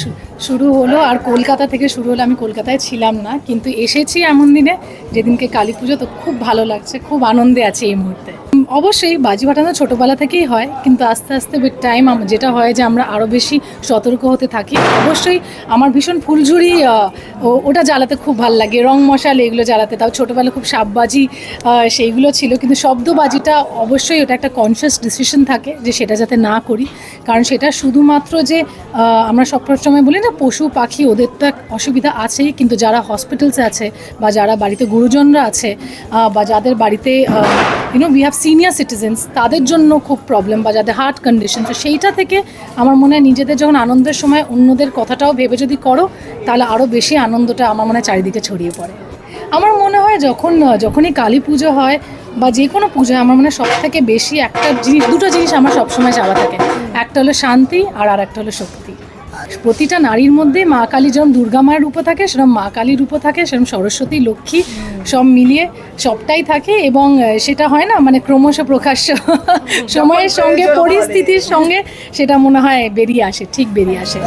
শু- শুরু হলো আর কলকাতা থেকে শুরু হলো। আমি কলকাতায় ছিলাম না কিন্তু এসেছি এমন দিনে যেদিনকে কালী পুজো। তো খুব ভালো লাগছে খুব আনন্দে আছে এই মুহূর্তে। অবশ্যই বাজি ফাটানো ছোটোবেলা থেকেই হয় কিন্তু আস্তে আস্তে টাইম যেটা হয় যে আমরা আরও বেশি সতর্ক হতে থাকি। অবশ্যই আমার ভীষণ ফুলঝুরি ওটা জ্বালাতে খুব ভালো লাগে। রং মশাল এগুলো জ্বালাতে তাও ছোটোবেলা খুব সাপবাজি আহ, সেইগুলো ছিল। কিন্তু শব্দবাজিটা অবশ্যই ওটা একটা কনসিয়াস ডিসিশন থাকে যে সেটা যাতে না করি। কারণ সেটা শুধুমাত্র যে আমরা সবসময় বলি না, পশু, পাখি, ওদের তো অসুবিধা আছেই, কিন্তু যারা হসপিটালসে আছে বা যারা বাড়িতে গুরুজনরা আছে বা যাদের বাড়িতে you know we have senior citizens তাদের জন্য খুব প্রবলেম বা যাদের হার্ট কন্ডিশন তো সেইটা থেকে আমার মনে হয় নিজেদের যখন আনন্দের সময় অন্যদের কথাটাও ভেবে যদি করো, তাহলে আরও বেশি আনন্দটা আমার মনে হয় চারিদিকে ছড়িয়ে পড়ে। আমার মনে হয় যখন যখনই কালী পুজো হয় বা যে কোনো পুজো হয়, আমার মনে হয় সব থেকে বেশি একটা জিনিস দুটো জিনিস আমার সবসময় চাওয়া থাকে। একটা হলো শান্তি আর আর একটা হলো শক্তি। প্রতিটা নারীর মধ্যে মা কালী যেরকম দুর্গা মায়ের রূপও থাকে সেরকম মা কালীর রূপও থাকে সেরকম সরস্বতী লক্ষ্মী সব মিলিয়ে সবটাই থাকে এবং সেটা হয় না মানে ক্রমশ প্রকাশ্য সময়ের সঙ্গে পরিস্থিতির সঙ্গে সেটা মনে হয় বেরিয়ে আসে ঠিক বেরিয়ে আসে।